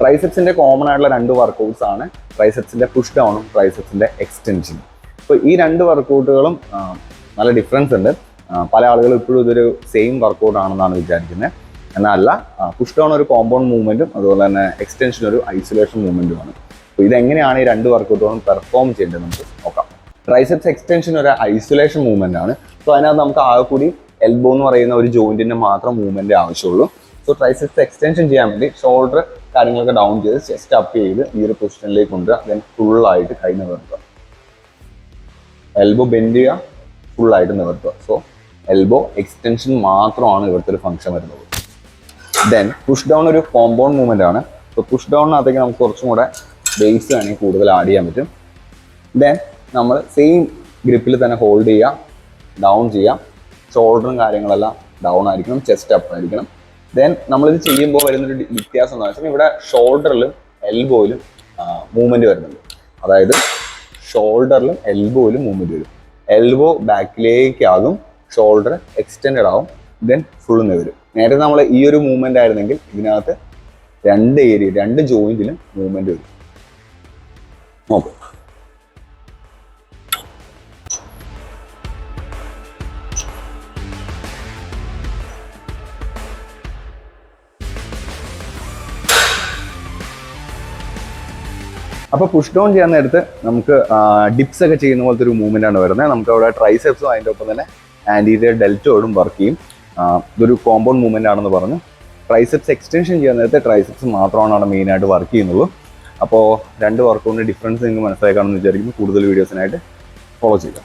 ട്രൈസെപ്സിന്റെ common ആയിട്ടുള്ള രണ്ട് workouts ആണ്. ട്രൈസെപ്സിന്റെ പുഷ് ഡൗണും ട്രൈസെപ്സിന്റെ എക്സ്റ്റൻഷനും അപ്പോൾ ഈ രണ്ട് വർക്കൗട്ടുകളും നല്ല ഡിഫറൻസ് ഉണ്ട്. പല ആളുകളും ഇപ്പോഴും ഇതൊരു സെയിം വർക്കൗട്ട് ആണെന്നാണ് വിചാരിക്കുന്നത് എന്നല്ല പുഷ് ഡൗൺ ഒരു കോമ്പൗണ്ട് മൂവ്മെന്റും അതുപോലെ തന്നെ എക്സ്റ്റൻഷൻ ഒരു ഐസൊലേഷൻ മൂവ്മെന്റും ആണ്. അപ്പോൾ ഇതെങ്ങനെയാണ് ഈ രണ്ട് വർക്കൗട്ടുകളും പെർഫോം ചെയ്യേണ്ടത് നമുക്ക് നോക്കാം. ട്രൈസെപ്സ് എക്സ്റ്റൻഷൻ ഒരു ഐസൊലേഷൻ മൂവ്മെന്റ് ആണ്. സോ അതിനകത്ത് നമുക്ക് ആകെ കൂടി എൽബോ എന്ന് പറയുന്ന ഒരു ജോയിന്റിന്റെ മാത്രം മൂവ്മെന്റ് ആവശ്യമുള്ളൂ. സോ ട്രൈസെപ്സ് എക്സ്റ്റൻഷൻ ചെയ്യാൻ വേണ്ടി ഷോൾഡർ കാര്യങ്ങളൊക്കെ ഡൗൺ ചെയ്ത് ചെസ്റ്റ് അപ്പ് ചെയ്ത് ഈ ഒരു പൊസിഷനിലേക്ക് കൊണ്ടുവരിക ദെൻ ഫുള്ളായിട്ട് കൈ നിവർത്തുക. എൽബോ ബെൻഡ് ചെയ്യുക ഫുള്ളായിട്ട് നിവർത്തുക. സോ എൽബോ എക്സ്റ്റൻഷൻ മാത്രമാണ് ഇവിടുത്തെ ഒരു ഫംഗ്ഷൻ വരുന്നത്. ദെൻ പുഷ് ഡൗൺ ഒരു കോമ്പൗണ്ട് മൂവ്മെന്റ് ആണ്. സോ പുഷ് ഡൗണിനകത്തേക്ക് നമുക്ക് കുറച്ചും കൂടെ ബേസ് വേണമെങ്കിൽ കൂടുതൽ ആഡ് ചെയ്യാൻ പറ്റും. ദെൻ നമ്മൾ സെയിം ഗ്രിപ്പിൽ തന്നെ ഹോൾഡ് ചെയ്യുക ഡൗൺ ചെയ്യുക. ഷോൾഡറും കാര്യങ്ങളെല്ലാം ഡൗൺ ആയിരിക്കണം ചെസ്റ്റ് അപ്പ് ആയിരിക്കണം. ദെൻ നമ്മളിത് ചെയ്യുമ്പോൾ വരുന്നൊരു വ്യത്യാസം എന്ന് വെച്ചാൽ ഇവിടെ ഷോൾഡറിലും എൽബോയിലും മൂവ്മെന്റ് വരുന്നുണ്ട്. അതായത് ഷോൾഡറിലും എൽബോയിലും മൂവ്മെന്റ് വരും. എൽബോ ബാക്കിലേക്കാകും ഷോൾഡർ എക്സ്റ്റെൻഡ് ആവും ദെൻ ഫുൾ വരും. നേരത്തെ നമ്മൾ ഈ ഒരു മൂവ്മെന്റ് ആയിരുന്നെങ്കിൽ ഇതിനകത്ത് രണ്ട് ഏരിയ രണ്ട് ജോയിന്റിലും മൂവ്മെന്റ് വരും. നോക്കും അപ്പൊ പുഷ് ഡൗൺ ചെയ്യാൻ നേരത്ത് നമുക്ക് ഡിപ്സ് ഒക്കെ ചെയ്യുന്ന പോലത്തെ ഒരു മൂവ്മെന്റ് ആണ് വരുന്നത്. നമുക്ക് അവിടെ ട്രൈസെപ്സും അതിന്റെ ഒപ്പം തന്നെ ആന്റീരിയർ ഡെൽറ്റോടും വർക്ക് ചെയ്യും. ഇതൊരു കോമ്പൗണ്ട് മൂവ്മെന്റ് ആണെന്ന് പറഞ്ഞു. ട്രൈസെപ്സ് എക്സ്റ്റൻഷൻ ചെയ്യാൻ നേരത്തെ ട്രൈസെപ്സ് മാത്രമാണ് അവിടെ മെയിൻ ആയിട്ട് വർക്ക് ചെയ്യുന്നുള്ളൂ അപ്പോൾ രണ്ട് വർക്കൗണ്ടിന്റെ ഡിഫറൻസ് നിങ്ങൾക്ക് മനസ്സിലാക്കാണെന്ന് വിചാരിക്കുന്നു. കൂടുതൽ വീഡിയോസിനായിട്ട് ഫോളോ ചെയ്യുക.